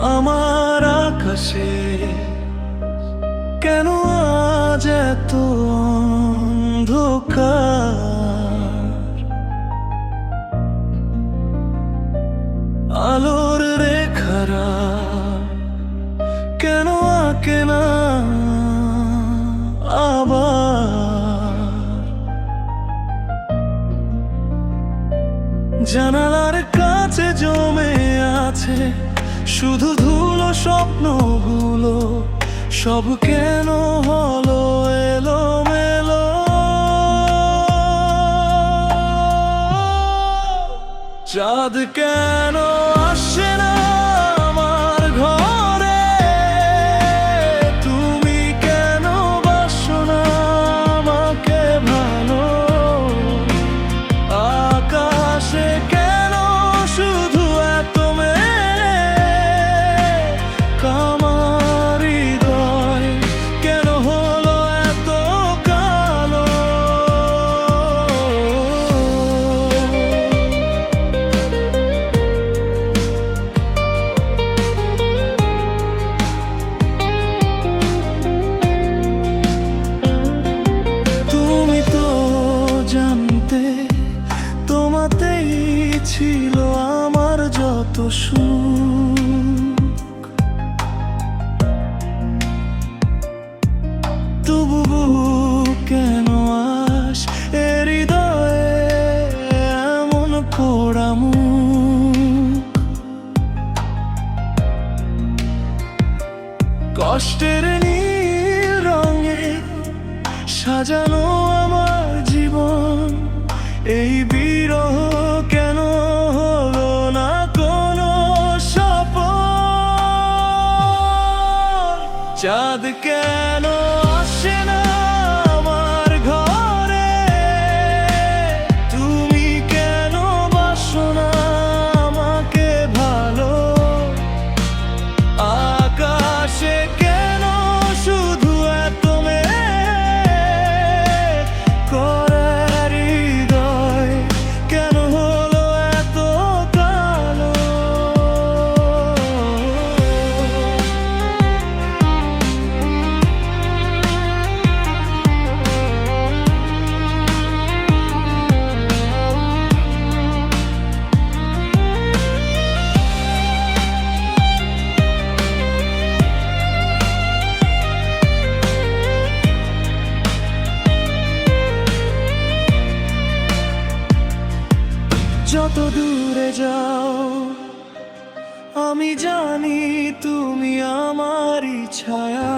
আমার আকাশে, কেন আজ এত অন্ধকার? আলোর রেখারা কেন আঁকে না আবার? জানালার কাছে জমে আছে শুধু ধুলো স্বপ্নগুলো সব কেন হলো এলো মেলো চাঁদ কেন ছিল আমার যত সুখ। তবু কেন আস এ হৃদয়ে এমন পোড়ামু কষ্টের নীল রঙে সাজানো আমার জীবন, এই চাঁদ কেন দূরে যাও। আমি জানি তুমি আমারই ছায়া।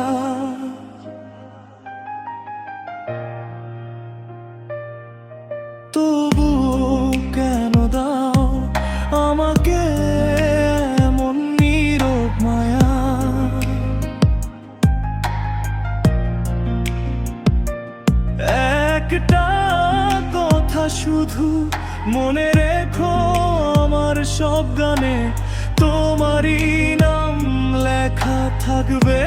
তবু কেন দাও আমাকে এমন নীরব মায়া? একটা কথা শুধু মনে রেখো আমার সব গানে তোমারই নাম লেখা থাকবে।